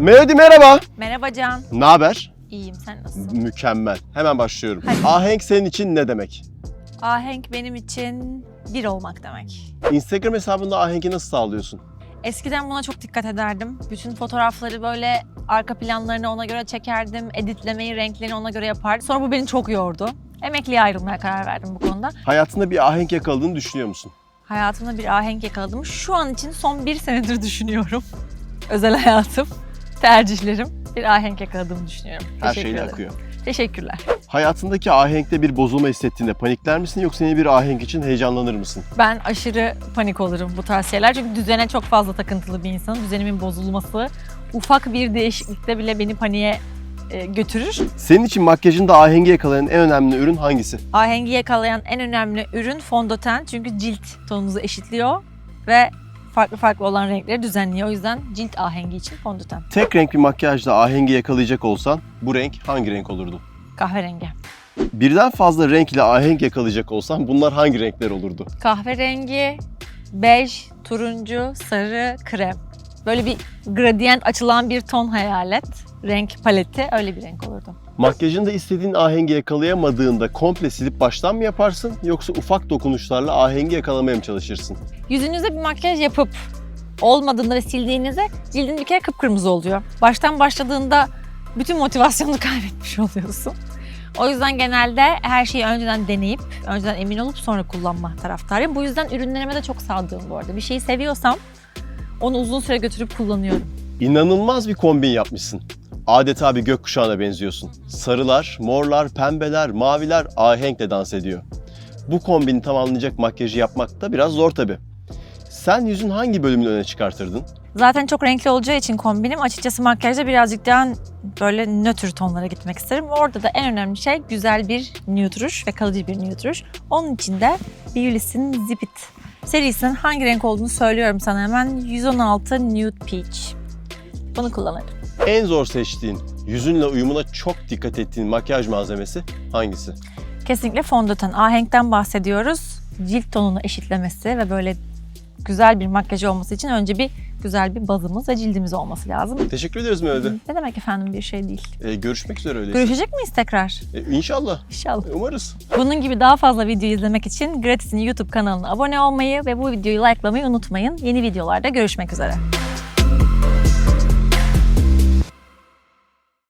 Melody merhaba. Merhaba Can. Ne haber? İyiyim sen nasılsın? Mükemmel. Hemen başlıyorum. Hadi. Ahenk senin için ne demek? Ahenk benim için bir olmak demek. Instagram hesabında ahenki nasıl sağlıyorsun? Eskiden buna çok dikkat ederdim. Bütün fotoğrafları böyle arka planlarını ona göre çekerdim. Editlemeyi, renklerini ona göre yapardım. Sonra bu beni çok yordu. Emekliye ayrılmaya karar verdim bu konuda. Hayatında bir ahenk yakaladığını düşünüyor musun? Hayatımda bir ahenk yakaladım. Şu an için son bir senedir düşünüyorum. Özel hayatım, tercihlerim bir ahenk yakaladığımı düşünüyorum. Her Teşekkür şeyle ederim. akıyor. Teşekkürler. Hayatındaki ahenkte bir bozulma hissettiğinde panikler misin yoksa yeni bir ahenk için heyecanlanır mısın? Ben aşırı panik olurum bu tarz şeyler. Çünkü düzene çok fazla takıntılı bir insanım. Düzenimin bozulması ufak bir değişiklikte bile beni paniğe e, götürür. Senin için makyajında ahengi yakalayan en önemli ürün hangisi? Ahengi yakalayan en önemli ürün fondöten. Çünkü cilt tonumuzu eşitliyor ve farklı farklı olan renkleri düzenliyor. O yüzden cilt ahengi için fondöten. Tek renk bir makyajla ahengi yakalayacak olsan bu renk hangi renk olurdu? Kahverengi. Birden fazla renk ile ahenk yakalayacak olsan bunlar hangi renkler olurdu? Kahverengi, bej, turuncu, sarı, krem. Böyle bir gradient açılan bir ton hayal et. Renk paleti öyle bir renk olurdu. Makyajında istediğin ahengi yakalayamadığında komple silip baştan mı yaparsın yoksa ufak dokunuşlarla ahengi yakalamaya mı çalışırsın? Yüzünüze bir makyaj yapıp olmadığında ve sildiğinizde cildin bir kere kıpkırmızı oluyor. Baştan başladığında bütün motivasyonunu kaybetmiş oluyorsun. O yüzden genelde her şeyi önceden deneyip, önceden emin olup sonra kullanma taraftarıyım. Bu yüzden ürünlerime de çok sadığım bu arada. Bir şeyi seviyorsam onu uzun süre götürüp kullanıyorum. İnanılmaz bir kombin yapmışsın. Adeta bir gökkuşağına benziyorsun. Sarılar, morlar, pembeler, maviler ahenkle dans ediyor. Bu kombini tamamlayacak makyajı yapmak da biraz zor tabi. Sen yüzün hangi bölümünü öne çıkartırdın? Zaten çok renkli olacağı için kombinim açıkçası makyajda birazcık daha böyle nötr tonlara gitmek isterim. Orada da en önemli şey güzel bir nude ruj ve kalıcı bir nude ruj. Onun için de Beulis'in Zip It serisinin hangi renk olduğunu söylüyorum sana hemen. 116 Nude Peach. Bunu kullanırım. En zor seçtiğin, yüzünle uyumuna çok dikkat ettiğin makyaj malzemesi hangisi? Kesinlikle fondöten. Ahenkten bahsediyoruz. Cilt tonunu eşitlemesi ve böyle güzel bir makyaj olması için önce bir güzel bir bazımız ve cildimiz olması lazım. Teşekkür ederiz Melody. Ne demek efendim bir şey değil. Ee, görüşmek üzere öyleyse. Görüşecek miyiz tekrar? Ee, inşallah. İnşallah. Umarız. Bunun gibi daha fazla video izlemek için Gratis'in YouTube kanalına abone olmayı ve bu videoyu likelamayı unutmayın. Yeni videolarda görüşmek üzere.